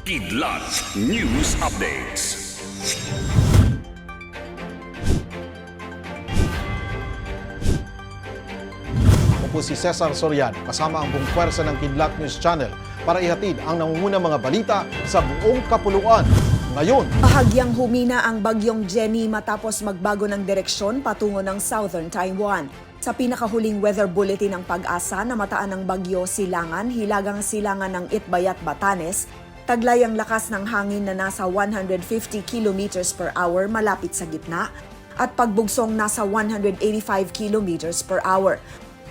Kidlat News Updates. Ako po si Cesar Soriano kasama ang buong pwersa ng Kidlat News Channel para ihatid ang nangungunang mga balita sa buong kapuluan. Ngayon, Bahagyang humina ang bagyong Jenny matapos magbago ng direksyon patungo ng southern Taiwan. Sa pinakahuling weather bulletin ng pag-asa na mataan ng bagyo Silangan, hilagang silangan ng Itbayat, Batanes, taglay ang lakas ng hangin na nasa 150 kilometers per hour malapit sa gitna at pagbugsong nasa 185 kilometers per hour.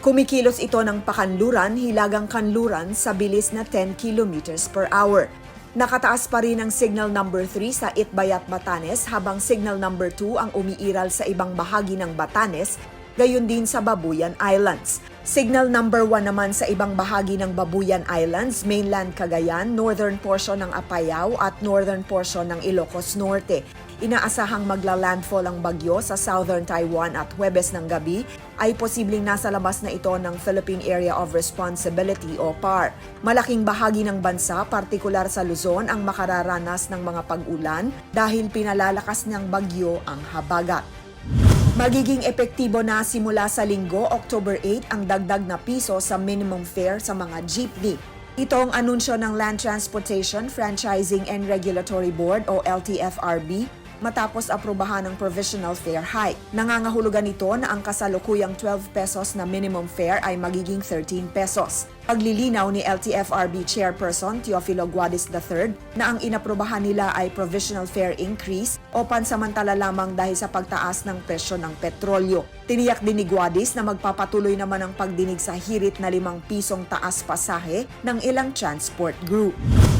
Kumikilos ito ng pakanluran, hilagang kanluran sa bilis na 10 kilometers per hour. Nakataas pa rin ang signal number 3 sa Itbayat, Batanes habang signal number 2 ang umiiral sa ibang bahagi ng Batanes, gayon din sa Babuyan Islands. Signal number 1 naman sa ibang bahagi ng Babuyan Islands, mainland Cagayan, northern portion ng Apayao at northern portion ng Ilocos Norte. Inaasahang magla-landfall ang bagyo sa southern Taiwan at Huwebes ng gabi ay posibleng nasa labas na ito ng Philippine Area of Responsibility o PAR. Malaking bahagi ng bansa, partikular sa Luzon, ang makararanas ng mga pag-ulan dahil pinalalakas ng bagyo ang habagat. Magiging epektibo na simula sa linggo, October 8, ang dagdag na piso sa minimum fare sa mga jeepney. Ito ang anunsyo ng Land Transportation, Franchising and Regulatory Board o LTFRB matapos aprobahan ng provisional fare hike. Nangangahulugan nito na ang kasalukuyang 12 pesos na minimum fare ay magiging 13 pesos. Paglilinaw ni LTFRB Chairperson Teofilo Guadis III na ang inaprobahan nila ay provisional fare increase o pansamantala lamang dahil sa pagtaas ng presyo ng petrolyo. Tiniyak din ni Guadis na magpapatuloy naman ang pagdinig sa hirit na limang pisong taas pasahe ng ilang transport group.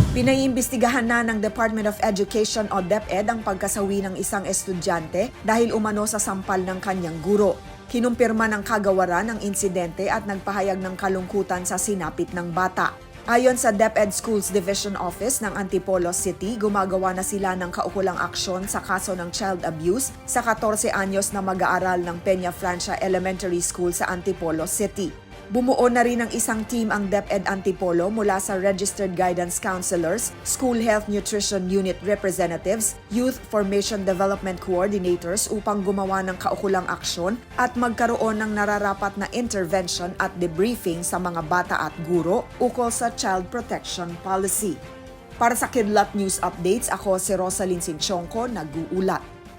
Pinaiimbestigahan na ng Department of Education o DepEd ang pagkasawi ng isang estudyante dahil umano sa sampal ng kanyang guro. Kinumpirma ng kagawaran ang insidente at nagpahayag ng kalungkutan sa sinapit ng bata. Ayon sa DepEd Schools Division Office ng Antipolo City, gumagawa na sila ng kaukulang aksyon sa kaso ng child abuse sa 14 anyos na mag-aaral ng Peña Francia Elementary School sa Antipolo City. Bumuo na rin ng isang team ang DepEd Antipolo mula sa Registered Guidance Counselors, School Health Nutrition Unit Representatives, Youth Formation Development Coordinators upang gumawa ng kaukulang aksyon at magkaroon ng nararapat na intervention at debriefing sa mga bata at guro ukol sa Child Protection Policy. Para sa Kidlat News Updates, ako si Rosalyn Sinchonko, nag-uulat.